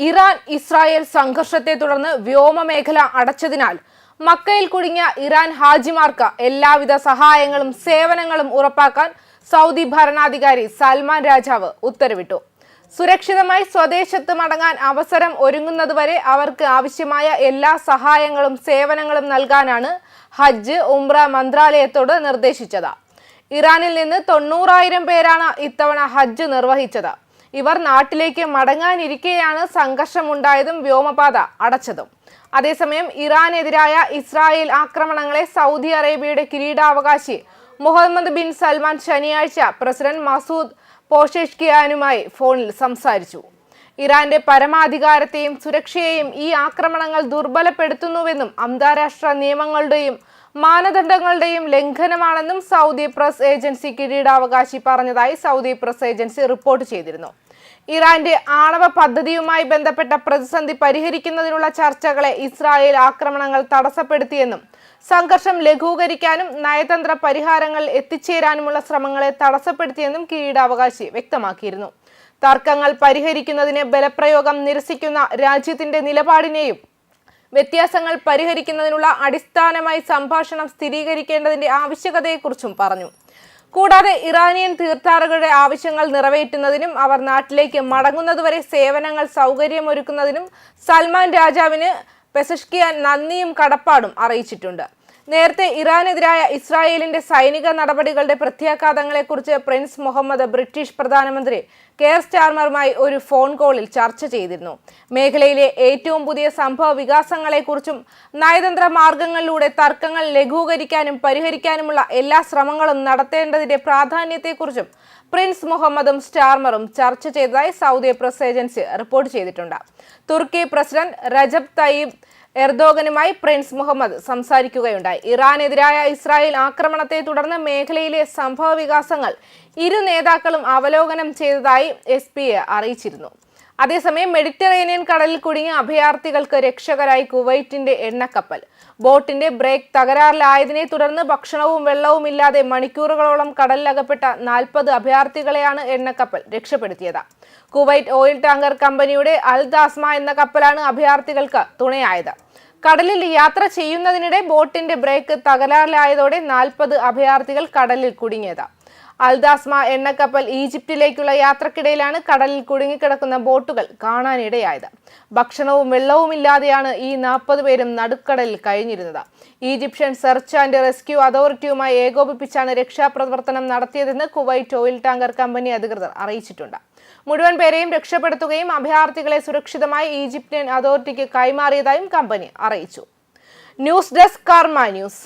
Iran Israel സംഘർഷത്തെ തുടർന്ന് വ്യോമമേഖല അടച്ചതിനാൽ മക്കയിൽ കുടുങ്ങിയ ഇറാൻ ഹാജിമാർക്ക് എല്ലാവിധ സഹായങ്ങളും സേവനങ്ങളും ഉറപ്പാക്കാൻ സൗദി ഭരണാധികാരി സൽമാൻ രാജാവ് ഉത്തരവിട്ടു. സുരക്ഷിതമായി സ്വദേശത്ത് മടങ്ങാൻ അവസരം ഒരുങ്ങുന്നതുവരെ അവർക്ക് ആവശ്യമായ എല്ലാ സഹായങ്ങളും സേവനങ്ങളും നൽകാനാണ് ഹജ്ജ് ഉംറ മന്ത്രാലയത്തോട് നിർദ്ദേശിച്ചത്. ഇറാനിൽ നിന്ന് തൊണ്ണൂറായിരം പേരാണ് ഇത്തവണ ഹജ്ജ് നിർവഹിച്ചത്. ഇവർ നാട്ടിലേക്ക് മടങ്ങാനിരിക്കെയാണ് സംഘർഷമുണ്ടായതും വ്യോമപാത അടച്ചതും. അതേസമയം ഇറാനെതിരായ ഇസ്രായേൽ ആക്രമണങ്ങളെ സൗദി അറേബ്യയുടെ കിരീടാവകാശി മുഹമ്മദ് ബിൻ സൽമാൻ ശനിയാഴ്ച പ്രസിഡന്റ് മസൂദ് പോഷേഷ്കിയാനുമായി ഫോണിൽ സംസാരിച്ചു. ഇറാന്റെ പരമാധികാരത്തെയും സുരക്ഷയെയും ഈ ആക്രമണങ്ങൾ ദുർബലപ്പെടുത്തുന്നുവെന്നും അന്താരാഷ്ട്ര നിയമങ്ങളുടെയും മാനദണ്ഡങ്ങളുടെയും ലംഘനമാണെന്നും സൗദി പ്രസ് ഏജൻസി കിരീടാവകാശി പറഞ്ഞതായി സൗദി പ്രസ് ഏജൻസി റിപ്പോർട്ട് ചെയ്തിരുന്നു. ഇറാന്റെ ആണവ പദ്ധതിയുമായി ബന്ധപ്പെട്ട പ്രതിസന്ധി പരിഹരിക്കുന്നതിനുള്ള ചർച്ചകളെ ഇസ്രായേൽ ആക്രമണങ്ങൾ തടസ്സപ്പെടുത്തിയെന്നും സംഘർഷം ലഘൂകരിക്കാനും നയതന്ത്ര പരിഹാരങ്ങൾ എത്തിച്ചേരാനുമുള്ള ശ്രമങ്ങളെ തടസ്സപ്പെടുത്തിയെന്നും കിരീടാവകാശി വ്യക്തമാക്കിയിരുന്നു. തർക്കങ്ങൾ പരിഹരിക്കുന്നതിന് ബലപ്രയോഗം നിരസിക്കുന്ന രാജ്യത്തിന്റെ നിലപാടിനെയും വ്യത്യാസങ്ങൾ പരിഹരിക്കുന്നതിനുള്ള അടിസ്ഥാനമായി സംഭാഷണം സ്ഥിരീകരിക്കേണ്ടതിന്റെ ആവശ്യകതയെക്കുറിച്ചും പറഞ്ഞു. കൂടാതെ ഇറാനിയൻ തീർത്ഥാടകരുടെ ആവശ്യങ്ങൾ നിറവേറ്റുന്നതിനും അവർ നാട്ടിലേക്ക് മടങ്ങുന്നതുവരെ സേവനങ്ങൾ സൗകര്യമൊരുക്കുന്നതിനും സൽമാൻ രാജാവിന് പെസഷ്കിയാൻ നന്ദിയും കടപ്പാടും അറിയിച്ചിട്ടുണ്ട്. നേരത്തെ ഇറാനെതിരായ ഇസ്രായേലിന്റെ സൈനിക നടപടികളുടെ പ്രത്യാഘാതങ്ങളെക്കുറിച്ച് പ്രിൻസ് മുഹമ്മദ് ബ്രിട്ടീഷ് പ്രധാനമന്ത്രി കെയർ സ്റ്റാർമറുമായി ഒരു ഫോൺ കോളിൽ ചർച്ച ചെയ്തിരുന്നു. മേഖലയിലെ ഏറ്റവും പുതിയ സംഭവ വികാസങ്ങളെക്കുറിച്ചും നയതന്ത്ര മാർഗങ്ങളിലൂടെ തർക്കങ്ങൾ ലഘൂകരിക്കാനും പരിഹരിക്കാനുമുള്ള എല്ലാ ശ്രമങ്ങളും നടത്തേണ്ടതിന്റെ പ്രാധാന്യത്തെക്കുറിച്ചും പ്രിൻസ് മുഹമ്മദും സ്റ്റാർമറും ചർച്ച ചെയ്തതായി സൗദി പ്രസ് ഏജൻസി റിപ്പോർട്ട് ചെയ്തിട്ടുണ്ട്. തുർക്കി പ്രസിഡന്റ് റജബ് തയ്യിബ് എർദോഗനുമായി പ്രിൻസ് മുഹമ്മദ് സംസാരിക്കുകയുണ്ടായി. ഇറാനെതിരായ ഇസ്രായേൽ ആക്രമണത്തെ തുടർന്ന് മേഖലയിലെ സംഭവ വികാസങ്ങൾ ഇരു നേതാക്കളും അവലോകനം ചെയ്തതായി എസ് അറിയിച്ചിരുന്നു. അതേസമയം മെഡിറ്ററേനിയൻ കടലിൽ കുടുങ്ങിയ അഭയാർത്ഥികൾക്ക് രക്ഷകരായി കുവൈറ്റിന്റെ എണ്ണക്കപ്പൽ. ബോട്ടിന്റെ ബ്രേക്ക് തകരാറിലായതിനെ തുടർന്ന് ഭക്ഷണവും വെള്ളവും ഇല്ലാതെ മണിക്കൂറുകളോളം കടലിലകപ്പെട്ട നാൽപ്പത് അഭയാർത്ഥികളെയാണ് എണ്ണക്കപ്പൽ രക്ഷപ്പെടുത്തിയത്. കുവൈറ്റ് ഓയിൽ ടാങ്കർ കമ്പനിയുടെ അൽ ദാസ്മ എന്ന കപ്പലാണ് അഭയാർത്ഥികൾക്ക് തുണയായത്. കടലിൽ യാത്ര ചെയ്യുന്നതിനിടെ ബോട്ടിന്റെ ബ്രേക്ക് തകരാറിലായതോടെ നാൽപ്പത് അഭയാർത്ഥികൾ കടലിൽ കുടുങ്ങിയത്. അൽദാസ്മ എണ്ണക്കപ്പൽ ഈജിപ്തിലേക്കുള്ള യാത്രക്കിടയിലാണ് കടലിൽ കുടുങ്ങിക്കിടക്കുന്ന ബോട്ടുകൾ കാണാനിടയായത്. ഭക്ഷണവും വെള്ളവും ഇല്ലാതെയാണ് ഈ നാൽപ്പത് പേരും നടുക്കടലിൽ കഴിഞ്ഞിരുന്നത്. ഈജിപ്ഷ്യൻ സെർച്ച് ആൻഡ് റെസ്ക്യൂ അതോറിറ്റിയുമായി ഏകോപിപ്പിച്ചാണ് രക്ഷാപ്രവർത്തനം നടത്തിയതെന്ന് കുവൈറ്റ് ഓയിൽ ടാങ്കർ കമ്പനി അധികൃതർ അറിയിച്ചിട്ടുണ്ട്. മുഴുവൻ പേരെയും രക്ഷപ്പെടുത്തുകയും അഭയാർത്ഥികളെ സുരക്ഷിതമായി ഈജിപ്ഷ്യൻ അതോറിറ്റിക്ക് കൈമാറിയതായും കമ്പനി അറിയിച്ചു. News desk Karma news.